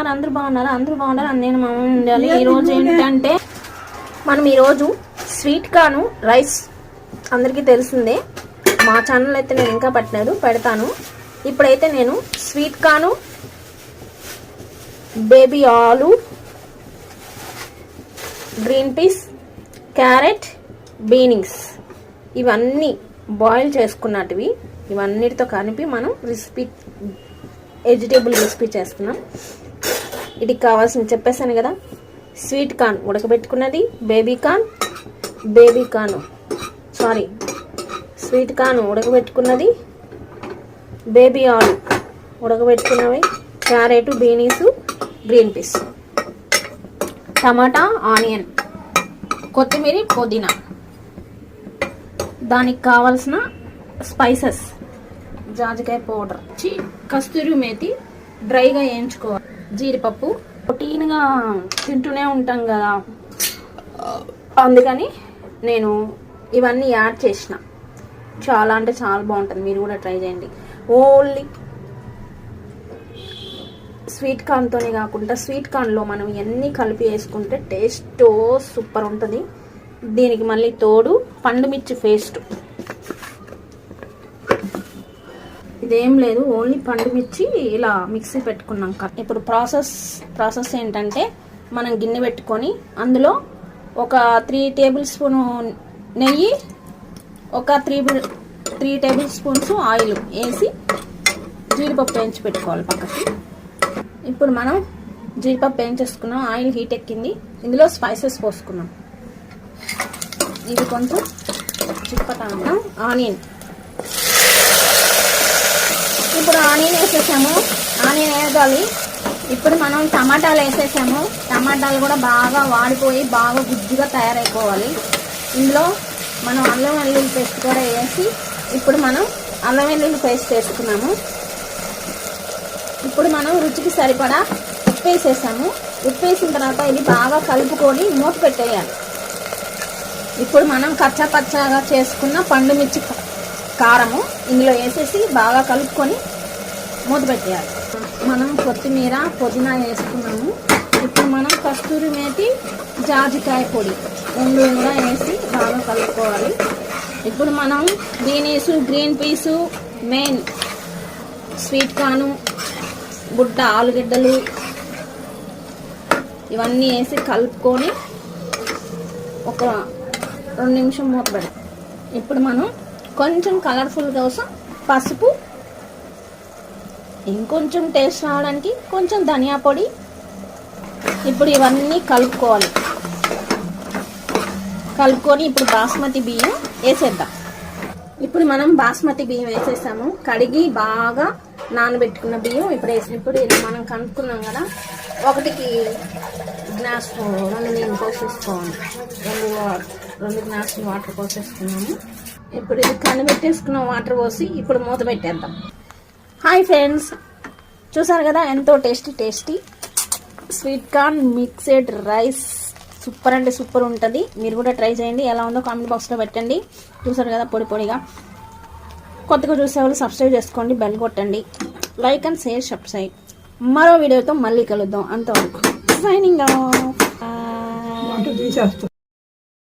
అందరూ బాగున్నారు అందరూ బాగున్నారు నేను మామూలు ఉండాలి. ఈ రోజు ఏంటంటే మనం ఈరోజు స్వీట్ కాను రైస్ అందరికీ తెలిసిందే. మా ఛానల్ అయితే నేను ఇంకా పెట్టలేదు పెడతాను. ఇప్పుడైతే నేను స్వీట్ కాను బేబీ ఆలు గ్రీన్ పీస్ క్యారెట్ బీనింగ్స్ ఇవన్నీ బాయిల్ చేసుకున్నటివి ఇవన్నిటితో కలిపి మనం రెసిపీ వెజిటేబుల్ రెసిపీ చేస్తున్నాం. ఇది కావాల్సిన చెప్పేసాను కదా. Sweet corn ఉడకబెట్టుకున్నది baby corn baby corn. Sorry sweet corn ఉడకబెట్టుకున్నది baby ఆలు ఉడకబెట్టుకున్నవి క్యారెట్ బీనీస్ గ్రీన్ పీస్. టమాటా ఆనియన్ కొత్తిమీర పుదీనా. దానికి కావాల్సిన స్పైసెస్ జాజికాయ పౌడర్. చి కస్తూరి మేతి డ్రైగా వేయించుకోవాలి. జీడిపప్పు. ప్రోటీన్గా తింటూనే ఉంటాం కదా. అందుకని నేను ఇవన్నీ యాడ్ చేసిన. చాలా అంటే చాలా బాగుంటుంది. మీరు కూడా ట్రై చేయండి. ఓన్లీ స్వీట్ కార్న్తోనే కాకుండా స్వీట్ కార్న్లో మనం ఎన్ని కలిపి వేసుకుంటే టేస్ట్ సూపర్ ఉంటుంది. దీనికి మళ్ళీ తోడు పండుమిర్చి పేస్ట్. ఇదేం లేదు ఓన్లీ పండు మిర్చి ఇలా మిక్సీ పెట్టుకున్నాం ఇప్పుడు ప్రాసెస్ ప్రాసెస్ ఏంటంటే మనం గిన్నె పెట్టుకొని అందులో ఒక త్రీ టేబుల్ స్పూన్ నెయ్యి ఒక three three tablespoons oil వేసి జీడిపప్పు వేయించి పెట్టుకోవాలి పక్కకి. ఇప్పుడు మనం జీడిపప్పు వేయించేసుకున్నాం ఆయిల్ హీట్ ఎక్కింది. ఇందులో స్పైసెస్ పోసుకున్నాం. ఇది కొంచెం చిప్పటాను ఆనియన్ ఇప్పుడు ఆనియన్ వేసేసాము. ఆనియన్ వేయగాలి. ఇప్పుడు మనం టమాటాలు వేసేసాము. టమాటాలు కూడా బాగా వాడిపోయి బాగా గుజ్జుగా తయారైపోవాలి. ఇందులో మనం అల్లం వెల్లుల్లి పేస్ట్ కూడా వేసి ఇప్పుడు మనం అల్లం వెల్లుల్లి పేస్ట్ వేసుకున్నాము. ఇప్పుడు మనం రుచికి సరిపడా ఉప్పు వేసేసాము. ఉప్పు వేసిన తర్వాత ఇది బాగా కలుపుకొని మూత పెట్టేయాలి. ఇప్పుడు మనం కచ్చా పచ్చగా చేసుకున్న పండు మిర్చి కారము ఇందులో వేసేసి బాగా కలుపుకొని మూత పెట్టేయాలి. మనం కొత్తిమీర పుదీనా వేసుకున్నాము. ఇప్పుడు మనం కస్తూరి మేతి జాజికాయ పొడి రెండు కూడా వేసి బాగా కలుపుకోవాలి. ఇప్పుడు మనం beans green peas main sweet corn గుడ్డ ఆలుగడ్డలు ఇవన్నీ వేసి కలుపుకొని ఒక రెండు నిమిషం మూత పెడతాం. ఇప్పుడు మనం కొంచెం కలర్ఫుల్ కోసం పసుపు ఇంకొంచెం టేస్ట్ రావడానికి కొంచెం ధనియా పొడి. ఇప్పుడు ఇవన్నీ కలుపుకోవాలి. కలుపుకొని ఇప్పుడు బాస్మతి బియ్యం వేసేద్దాం. ఇప్పుడు మనం బాస్మతి బియ్యం వేసేసాము. కడిగి బాగా నానబెట్టుకున్న బియ్యం ఇప్పుడు వేసి ఇప్పుడు ఇది మనం కనుక్కున్నాం కదా ఒకటికి గ్లాస్ రెండు నీళ్ళు పోసేసుకోవాలి. రెండు రెండు గ్లాసులు వాటర్ పోసేసుకున్నాము. ఇప్పుడు ఇది కనిపెట్టేసుకున్న వాటర్ పోసి ఇప్పుడు మూత పెట్టేద్దాం. Hi friends. చూసారు కదా ఎంతో tasty tasty. Sweet corn mixed rice super అంటే సూపర్ ఉంటుంది. మీరు కూడా ట్రై చేయండి. ఎలా ఉందో కామెంట్ బాక్స్లో పెట్టండి. చూసారు కదా పొడి పొడిగా. కొత్తగా చూసే వాళ్ళు సబ్స్క్రైబ్ చేసుకోండి బెల్ కొట్టండి. లైక్ అండ్ షేర్ సబ్స్క్రైబ్ మరో వీడియోతో మళ్ళీ కలుద్దాం. అంతవరకు సైనింగ్ తీసేస్తాం